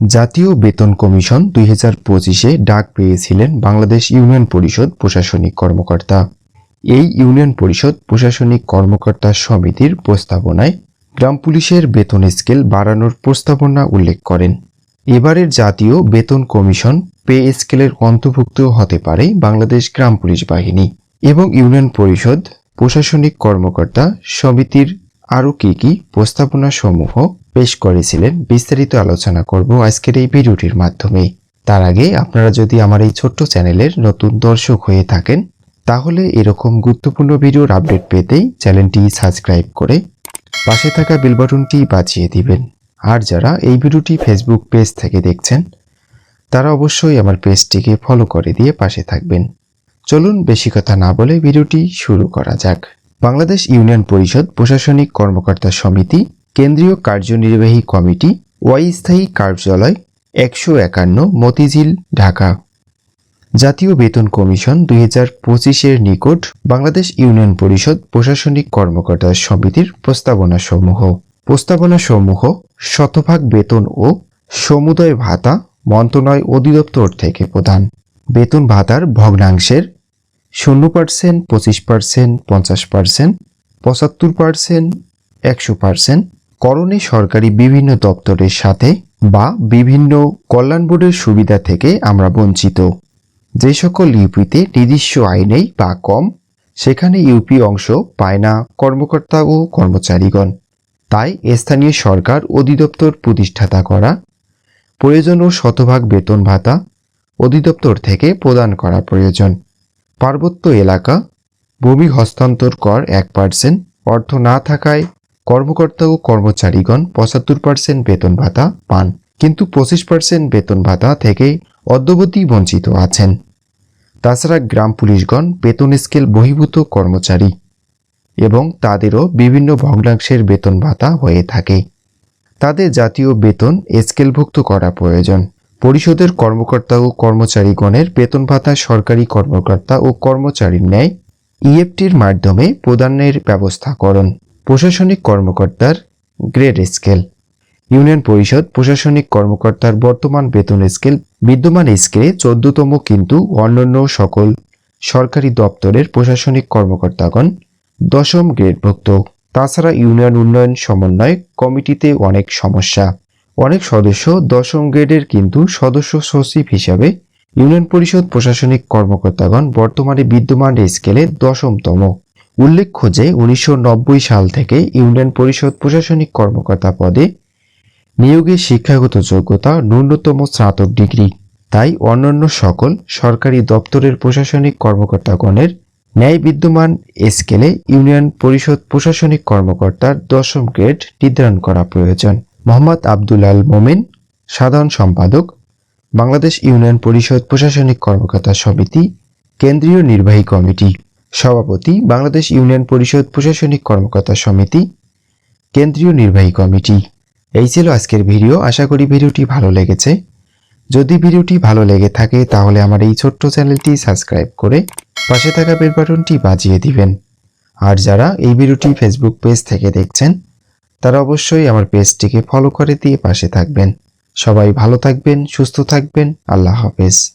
জাতীয় বেতন কমিশন দুই হাজার পঁচিশে ডাক পেয়েছিলেন বাংলাদেশ ইউনিয়ন পরিষদ প্রশাসনিক কর্মকর্তা। এই ইউনিয়ন পরিষদ প্রশাসনিক কর্মকর্তা সমিতির প্রস্তাবনায় গ্রাম পুলিশের বেতন স্কেল বাড়ানোর প্রস্তাবনা উল্লেখ করেন। এবারের জাতীয় বেতন কমিশন পে স্কেলের অন্তর্ভুক্ত হতে পারে বাংলাদেশ গ্রাম পুলিশ বাহিনী এবং ইউনিয়ন পরিষদ প্রশাসনিক কর্মকর্তা সমিতির আরও কী কী প্রস্তাবনা সমূহ পেশ করেছিলেন, বিস্তারিত আলোচনা করব আজকের এই ভিডিওটির মাধ্যমে। তার আগে আপনারা যদি আমার এই ছোট্ট চ্যানেলের নতুন দর্শক হয়ে থাকেন, তাহলে এরকম গুরুত্বপূর্ণ ভিডিওর আপডেট পেতেই চ্যানেলটি সাবস্ক্রাইব করে পাশে থাকা বেল বাটনটি বাজিয়ে দিবেন। আর যারা এই ভিডিওটি ফেসবুক পেজ থেকে দেখছেন, তারা অবশ্যই আমার পেজটিকে ফলো করে দিয়ে পাশে থাকবেন। চলুন বেশি কথা না বলে ভিডিওটি শুরু করা যাক। বাংলাদেশ ইউনিয়ন পরিষদ প্রশাসনিক কর্মকর্তা সমিতি কেন্দ্রীয় কার্যনির্বাহী কমিটি অস্থায়ী কার্যালয় একশো একান্ন মতিঝিল, ঢাকা। জাতীয় বেতন কমিশন দুই হাজার পঁচিশের নিকট বাংলাদেশ ইউনিয়ন পরিষদ প্রশাসনিক কর্মকর্তা সমিতির প্রস্তাবনা সমূহ প্রস্তাবনা সমূহ শতভাগ বেতন ও সমুদয় ভাতা মন্ত্রণালয় অধিদপ্তর থেকে প্রদান। বেতন ভাতার ভগ্নাংশের শূন্য পার্সেন্ট পঁচিশ পার্সেন্ট পঞ্চাশ পার্সেন্ট পঁচাত্তর পার্সেন্ট একশো পার্সেন্ট করণে সরকারি বিভিন্ন দপ্তরের সাথে বা বিভিন্ন কল্যাণ বোর্ডের সুবিধা থেকে আমরা বঞ্চিত। যে সকল ইউপিতে নির্দিষ্ট আইনেই বা কম, সেখানে ইউপি অংশ পায় না কর্মকর্তা ও কর্মচারীগণ। তাই স্থানীয় সরকার অধিদপ্তর প্রতিষ্ঠাতা করা, প্রয়োজন ও শতভাগ বেতন ভাতা অধিদপ্তর থেকে প্রদান করা প্রয়োজন। পার্বত্য এলাকা, ভূমি হস্তান্তর কর এক পার্সেন্ট অর্থ না থাকায় কর্মকর্তা ও কর্মচারীগণ পঁচাত্তর পার্সেন্ট বেতন ভাতা পান, কিন্তু পঁচিশ পার্সেন্ট বেতন ভাতা থেকে অদ্যবধি বঞ্চিত আছেন। তাছাড়া গ্রাম পুলিশগণ বেতন স্কেল বহির্ভূত কর্মচারী এবং তাদেরও বিভিন্ন ভগ্নাংশের বেতন ভাতা হয়ে থাকে। তাদের জাতীয় বেতন স্কেলভুক্ত করা প্রয়োজন। পরিষদের কর্মকর্তা ও কর্মচারীগণের বেতন ভাতা সরকারি কর্মকর্তা ও কর্মচারীর ন্যায় ইএফটির মাধ্যমে প্রদানের ব্যবস্থা করুন। প্রশাসনিক কর্মকর্তার গ্রেড স্কেল। ইউনিয়ন পরিষদ প্রশাসনিক কর্মকর্তার বর্তমান বেতন স্কেল বিদ্যমান স্কেলে চোদ্দতম কিন্তু অন্যান্য সকল সরকারি দপ্তরের প্রশাসনিক কর্মকর্তাগণ দশম গ্রেডভুক্ত। তাছাড়া ইউনিয়ন উন্নয়ন সমন্বয় কমিটিতে অনেক সমস্যা। অনেক সদস্য দশম গ্রেডের কিন্তু সদস্য সচিব হিসাবে ইউনিয়ন পরিষদ প্রশাসনিক কর্মকর্তাগণ বর্তমানে বিদ্যমান স্কেলে দশমতম। উল্লেখ্য যে উনিশশো নব্বই সাল থেকে ইউনিয়ন পরিষদ প্রশাসনিক কর্মকর্তা পদে নিয়োগের শিক্ষাগত যোগ্যতা ন্যূনতম স্নাতক ডিগ্রি। তাই অন্যান্য সকল সরকারি দপ্তরের প্রশাসনিক কর্মকর্তাগণের ন্যায় বিদ্যমান স্কেলে ইউনিয়ন পরিষদ প্রশাসনিক কর্মকর্তার দশম গ্রেড নির্ধারণ করা প্রয়োজন। মোহাম্মদ আব্দুল আল মোমেন, সাধারণ সম্পাদক, বাংলাদেশ ইউনিয়ন পরিষদ প্রশাসনিক কর্মকর্তা সমিতি, কেন্দ্রীয় নির্বাহী কমিটি। সভাপতি, বাংলাদেশ ইউনিয়ন পরিষদ প্রশাসনিক কর্মকর্তা সমিতি, কেন্দ্রীয় নির্বাহী কমিটি। এই ছিল আজকের ভিডিও। আশা করি ভিডিওটি ভালো লেগেছে। যদি ভিডিওটি ভালো লেগে থাকে, তাহলে আমার এই ছোট্ট চ্যানেলটি সাবস্ক্রাইব করে পাশে থাকা বেল বাটনটি বাজিয়ে দিবেন। আর যারা এই ভিডিওটি ফেসবুক পেজ থেকে দেখছেন, তারা অবশ্যই আমার পেজটিকে ফলো করে দিয়ে পাশে থাকবেন। সবাই ভালো থাকবেন, সুস্থ থাকবেন। আল্লাহ হাফেজ।